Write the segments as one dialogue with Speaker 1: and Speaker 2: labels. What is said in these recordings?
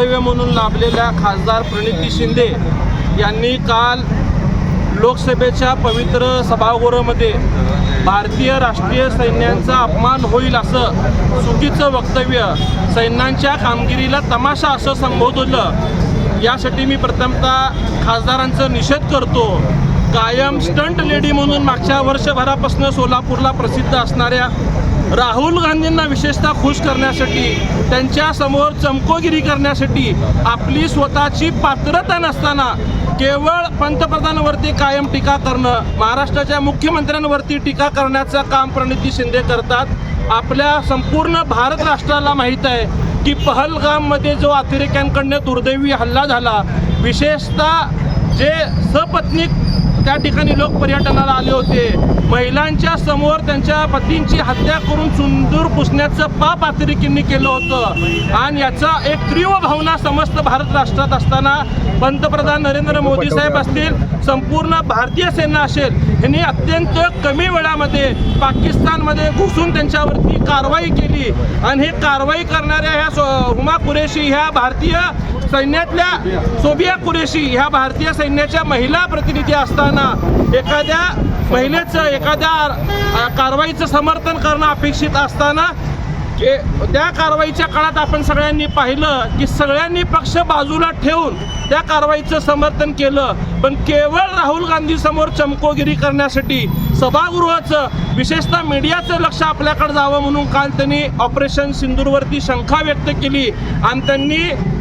Speaker 1: वक्तव्य म्हणून लाभलेल्या खासदार प्रणिती शिंदे यांनी काल लोकसभेच्या पवित्र सभागृहामध्ये भारतीय राष्ट्रीय सैन्यांचा अपमान होईल असं चुकीचं वक्तव्य सैन्यांच्या कामगिरीला तमाशा असं संबोधलं. यासाठी मी प्रथमतः खासदारांचा निषेध करतो. कायम स्टंट लेडी म्हणून मागच्या वर्षभरापासून सोलापूरला प्रसिद्ध असणाऱ्या राहुल गांधींना विशेषतः खुश करण्यासाठी त्यांच्यासमोर चमकोगिरी करण्यासाठी आपली स्वतःची पात्रता नसताना केवळ पंतप्रधानांवरती कायम टीका करणं महाराष्ट्राच्या मुख्यमंत्र्यांवरती टीका करण्याचं काम प्रणिती शिंदे करतात. आपल्या संपूर्ण भारत राष्ट्राला माहीत आहे की पहलगाममध्ये जो अतिरेक्यांकडनं दुर्दैवी हल्ला झाला विशेषतः जे सपत्नीक त्या ठिकाणी लोक पर्यटनाला आले होते. महिलांच्या समोर त्यांच्या पतींची हत्या करून सुंदूर पुसण्याचं पाप अतिरेकींनी केलं होतं. आणि याचा एक तीव्र भावना समस्त भारत राष्ट्रात असताना पंतप्रधान नरेंद्र मोदी साहेब असतील संपूर्ण भारतीय सेना असेल यांनी अत्यंत कमी वेळामध्ये पाकिस्तानमध्ये घुसून त्यांच्यावरती कारवाई केली. आणि हे कारवाई करणाऱ्या ह्या सो- हुमा कुरेशी ह्या भारतीय सैन्यातल्या सोबिया कुरेशी ह्या भारतीय सैन्याच्या महिला प्रतिनिधी असताना एखाद्या महिलेचं एखाद्या कारवाईचं समर्थन करणं अपेक्षित असताना के त्या कारवाईच्या काळात आपण सगळ्यांनी पाहिलं की सगळ्यांनी पक्ष बाजूला ठेवून त्या कारवाईचं समर्थन केलं. पण केवळ राहुल गांधी समोर चमकोगिरी करण्यासाठी सभागृहाचं विशेषतः मीडियाचं लक्ष आपल्याकडे जावं म्हणून काल त्यांनी ऑपरेशन सिंदूरवरती शंका व्यक्त केली. आणि त्यांनी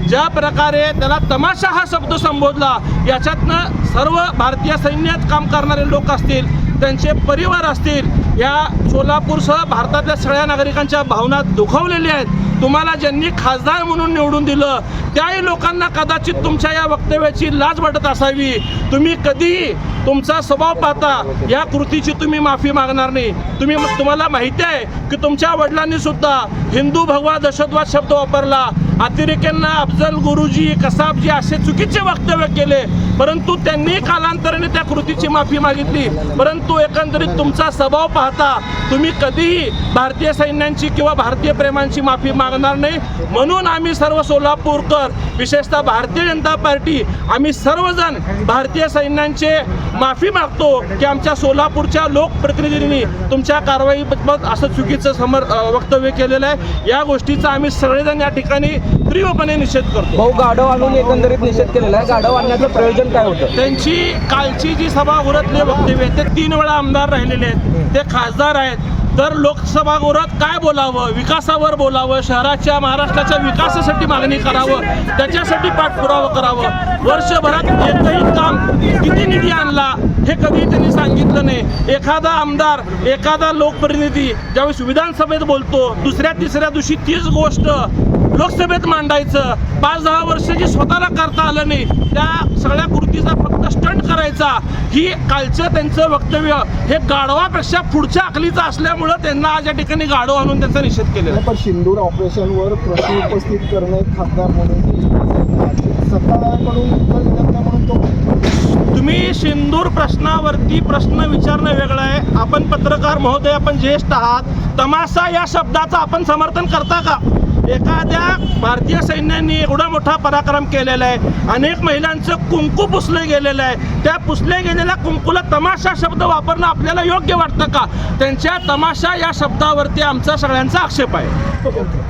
Speaker 1: ज्या प्रकारे त्याला तमाशा हा शब्द संबोधला याच्यातनं सर्व भारतीय सैन्यात काम करणारे लोक असतील त्यांचे परिवार असतील या सोलापूरसह भारतातल्या सगळ्या नागरिकांच्या भावना दुखावलेल्या आहेत. तुम्हाला ज्यांनी खासदार म्हणून निवडून दिलं त्याही लोकांना कदाचित तुमच्या या वक्तव्याची लाज वाटत असावी. तुम्ही कधीही तुमचा स्वभाव पाहता या कृतीची तुम्ही माफी मागणार नाही. तुम्ही तुम्हाला माहिती आहे की तुमच्या वडिलांनी सुद्धा हिंदू भगवा दहशतवाद शब्द वापरला. अतिरेक्यांना अफजल गुरुजी कसाबजी असे चुकीचे वक्तव्य केले. परंतु त्यांनी कालांतराने त्या कृतीची माफी मागितली. परंतु एकंदरीत तुमचा स्वभाव पाहता तुम्ही कधीही भारतीय सैन्यांची किंवा भारतीय प्रेमांची माफी मागणार नाही. म्हणून आम्ही सर्व सोलापूरकर विशेषतः भारतीय जनता पार्टी आम्ही सर्वजण भारतीय सैन्यांचे माफी मागतो की आमच्या सोलापूरच्या लोकप्रतिनिधींनी तुमच्या कारवाईबद्दल असं चुकीचं समर वक्तव्य केलेलं आहे. या गोष्टीचा आम्ही सगळेजण या ठिकाणी तीव्रपणे निषेध करतो.
Speaker 2: भाऊ गाढव आणून एकंदरीत निषेध केलेला आहे. गाढव आणण्याचं प्रयोजन काय होतं?
Speaker 1: त्यांची कालची जी सभागृहातले वक्तव्य ते तीन वेळा आमदार राहिलेले आहेत ते खासदार आहेत. तर लोकसभागृहात काय बोलावं? विकासावर बोलावं? शहराच्या महाराष्ट्राच्या विकासासाठी मागणी करावं? त्याच्यासाठी पाठपुरावा करावं? वर्षभरात एकही काम किती निधी आणला हे कधी त्यांनी सांगितलं नाही. एखादा आमदार एखादा लोकप्रतिनिधी ज्यावेळेस विधानसभेत बोलतो दुसऱ्या तिसऱ्या दिवशी तीच गोष्ट लोकसभेत मांडायचं. पाच दहा वर्ष जे स्वतःला करता आलं नाही त्या सगळ्या कृतीचा फक्त स्टंट करायचा. ही कालचं त्यांचं वक्तव्य. हे गाढवापेक्षा पुढच्या अकलीचं असल्यामुळं त्यांना आज या ठिकाणी गाढव आणून त्यांचा निषेध केलेला आहे.
Speaker 3: पण सिंदूर ऑपरेशनवर प्रश्न उपस्थित करणे खासदार म्हणून
Speaker 1: तुम्ही सिंदूर प्रश्नावरती प्रश्न विचारणं वेगळं आहे. आपण पत्रकार महोदय आपण ज्येष्ठ आहात. तमाशा या शब्दाचं आपण समर्थन करता का? एखाद्या भारतीय सैन्याने एवढा मोठा पराक्रम केलेला आहे. अनेक महिलांचं कुंकू पुसलं गेलेलं आहे. त्या पुसल्या गेलेल्या कुंकूला तमाशा शब्द वापरणं आपल्याला योग्य वाटतं का? त्यांच्या तमाशा या शब्दावरती आमचा सगळ्यांचा आक्षेप आहे.